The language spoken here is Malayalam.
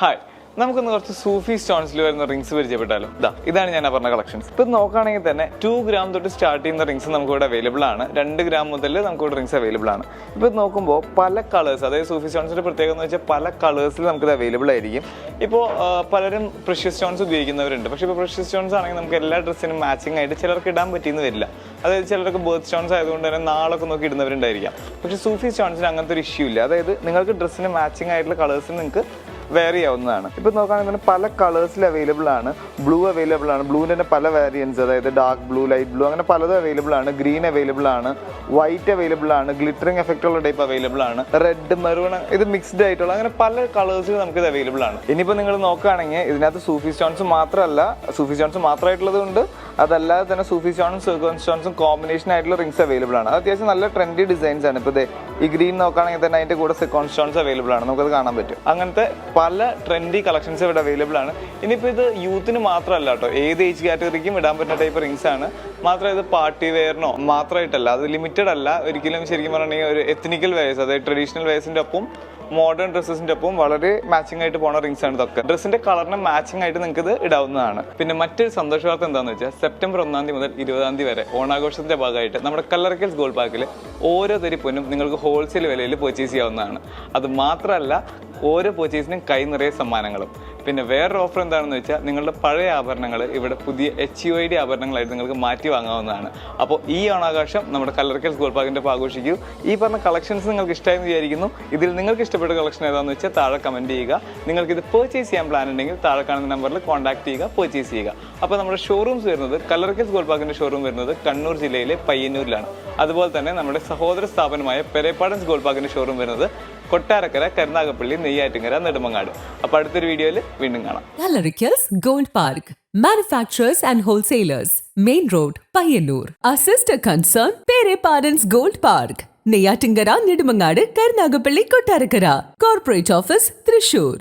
ഹായ് നമുക്കൊന്ന് കുറച്ച് സൂഫി സ്റ്റോൺസിൽ വരുന്ന റിങ്സ് പരിചയപ്പെട്ടാലോ? ഇതാ ഇതാണ് ഞാൻ പറഞ്ഞ കളക്ഷൻസ് ഇപ്പൊ നോക്കുകയാണെങ്കിൽ തന്നെ ടു ഗ്രാം തൊട്ട് സ്റ്റാർട്ട് ചെയ്യുന്ന റിങ്സ് നമുക്ക് ഇവിടെ അവൈലബിൾ ആണ്. രണ്ട് ഗ്രാം മുതൽ നമുക്ക് ഇവിടെ റിങ്സ് അവൈലബിൾ ആണ്. ഇപ്പൊ നോക്കുമ്പോൾ പല കളേഴ്സ് അതായത് സൂഫി സ്റ്റോൺസിന്റെ പ്രത്യേകത എന്ന് വെച്ചാൽ പല കളേഴ്സിൽ നമുക്ക് ഇത് അവൈലബിൾ ആയിരിക്കും. ഇപ്പോൾ പലരും പ്രഷ്യസ് സ്റ്റോൺസ് ഉപയോഗിക്കുന്നവരുണ്ട്. പക്ഷേ ഇപ്പോൾ പ്രഷ്യസ് സ്റ്റോൺസ് ആണെങ്കിൽ നമുക്ക് എല്ലാ ഡ്രസ്സിനും മാച്ചിങ് ആയിട്ട് ചിലർക്ക് ഇടാൻ പറ്റിയെന്ന് വരില്ല. അതായത് ചിലർക്ക് ബേർത്ത് സ്റ്റോൺസ് ആയതുകൊണ്ട് തന്നെ നാളൊക്കെ നോക്കി ഇടുന്നവരുണ്ടായിരിക്കാം. പക്ഷേ സൂഫി സ്റ്റോൺസിന് അങ്ങനത്തെ ഒരു ഇഷ്യൂ ഇല്ല. അതായത് നിങ്ങൾക്ക് ഡ്രസ്സിന് മാച്ചിങ് ആയിട്ടുള്ള കളേഴ്സിന് നിങ്ങൾക്ക് വേറി ആവുന്നതാണ്. ഇപ്പൊ നോക്കുകയാണെങ്കിൽ തന്നെ പല കളേഴ്സിൽ അവൈലബിൾ ആണ്. ബ്ലൂ അവൈലബിൾ ആണ്. ബ്ലൂവിന്റെ തന്നെ പല വേരിയൻസ് അതായത് ഡാർക്ക് ബ്ലൂ ലൈറ്റ് ബ്ലൂ അങ്ങനെ പലതും അവൈലബിൾ ആണ്. ഗ്രീൻ അവൈലബിൾ ആണ്. വൈറ്റ് അവൈലബിൾ ആണ്. ഗ്ലിറ്ററിംഗ് എഫക്റ്റ് ഉള്ള ടൈപ്പ് അവൈലബിൾ ആണ്. റെഡ് മെറൂൺ ഇത് മിക്സ്ഡ് ആയിട്ടുള്ള അങ്ങനെ പല കളേഴ്സിൽ നമുക്ക് ഇത് അവൈലബിൾ ആണ്. ഇനിയിപ്പോൾ നിങ്ങൾ നോക്കുകയാണെങ്കിൽ ഇതിനകത്ത് സൂഫി സ്റ്റോൺസ് മാത്രമല്ല സൂഫി സ്റ്റോൺസ് മാത്രമായിട്ടുള്ളത് കൊണ്ട് അതല്ലാതെ തന്നെ സൂഫി സ്റ്റോണും സിർക്കോൺ സ്റ്റോൺസും കോമ്പിനേഷൻ ആയിട്ടുള്ള റിങ്സ് അവൈലബിൾ ആണ്. അത് അത്യാവശ്യം നല്ല ട്രെൻഡി ഡിസൈൻസ് ആണ്. ഇപ്പോൾ ഈ ഗ്രീൻ നോക്കുകയാണെങ്കിൽ തന്നെ അതിന്റെ കൂടെ സിക്കോൺ സ്റ്റോൺസ് അവൈലബിൾ ആണ്. നമുക്കത് കാണാൻ പറ്റും. അങ്ങനത്തെ പല ട്രെൻഡി കളക്ഷൻസ് ഇവിടെ അവൈലബിൾ ആണ്. ഇനിയിപ്പോൾ ഇത് യൂത്തിന് മാത്രമല്ല കേട്ടോ. ഏത് ഏജ് കാറ്റഗറിക്കും ഇടാൻ പറ്റുന്ന ടൈപ്പ് റിങ്സ് ആണ്. മാത്രം ഇത് പാർട്ടി വെയറിനോ മാത്രമായിട്ടല്ല. അത് ലിമിറ്റഡ് അല്ല. ഒരിക്കലും ശരിക്കും പറഞ്ഞിട്ടുണ്ടെങ്കിൽ ഒരു എത്നിക്കൽ വെയേഴ്സ് അതായത് ട്രഡീഷണൽ വെയർസിന്റെ ഒപ്പം മോഡേൺ ഡ്രസ്സസിന്റെ ഒപ്പം വളരെ മാച്ചിങ് ആയിട്ട് പോണ റിങ്സ് ആണ് ഇതൊക്കെ. ഡ്രസ്സിന്റെ കളറിന് മാച്ചിങ് ആയിട്ട് നിങ്ങൾക്ക് ഇത് ഇടാവുന്നതാണ്. പിന്നെ മറ്റൊരു സന്തോഷ വാർത്ത എന്താണെന്ന് വെച്ചാൽ സെപ്റ്റംബർ ഒന്നാം തീയതി മുതൽ ഇരുപതാം തീയതി വരെ ഓണാഘോഷത്തിന്റെ ഭാഗമായിട്ട് നമ്മുടെ കല്ലറക്കൽസ് ഗോൾഡ് പാർക്കിൽ ഓരോ തരി പൊന്നും നിങ്ങൾക്ക് ഹോൾസെയിൽ വിലയിൽ പർച്ചേസ് ചെയ്യാവുന്നതാണ്. അത് മാത്രമല്ല ഓരോ പർച്ചേസിനും കൈ നിറയെ സമ്മാനങ്ങളും. പിന്നെ വേറൊരു ഓഫർ എന്താണെന്ന് വെച്ചാൽ നിങ്ങളുടെ പഴയ ആഭരണങ്ങൾ ഇവിടെ പുതിയ എച്ച് യു ഐ ഡി ആഭരണങ്ങളായിട്ട് നിങ്ങൾക്ക് മാറ്റി വാങ്ങാവുന്നതാണ്. അപ്പോൾ ഈ ഓണാഘോഷം നമ്മുടെ കല്ലറക്കൽ സ്കൂൾ ഒപ്പം ആഘോഷിക്കൂ. ഈ പറഞ്ഞ കളക്ഷൻസ് നിങ്ങൾക്ക് ഇഷ്ടമായെന്ന് വിചാരിക്കുന്നു. ഇതിൽ നിങ്ങൾക്ക് ഇഷ്ടപ്പെട്ട കളക്ഷൻ ഏതാണെന്ന് വെച്ചാൽ താഴെ കമന്റ് ചെയ്യുക. നിങ്ങൾക്ക് ഇത് പർച്ചേസ് ചെയ്യാൻ പ്ലാൻ ഉണ്ടെങ്കിൽ താഴെ കാണുന്ന നമ്പറിൽ കോൺടാക്ട് ചെയ്യുക പർച്ചേസ് ചെയ്യുക. അപ്പോൾ നമ്മുടെ ഷോറൂംസ് വരുന്നത് കല്ലറക്കൽ സ്കൂൾ പാർക്കിന്റെ ഷോറൂം വരുന്നത് കണ്ണൂർ ജില്ലയിലെ പയ്യന്നൂരിലാണ്. അതുപോലെ തന്നെ നമ്മുടെ സഹോദര സ്ഥാപനമായ പെരേപ്പാടൻസ് സ്കൂൾ പാർക്കിന്റെ ഷോറൂം വരുന്നത് കൊട്ടാരക്കര കരുനാഗപ്പള്ളി നെയ്യാറ്റിങ്ങര നെടുമങ്ങാട് അപ്പോൾ അടുത്തൊരു വീഡിയോയിൽ വീണ്ടും കാണാം Gallericals Gold Park. Manufacturers and wholesalers. Main Road, Payyanur. Our sister concern, Pere Parents Gold Park. Neyyattinkara Nedumangad Karunagappally Kottarakkara corporate office Thrissur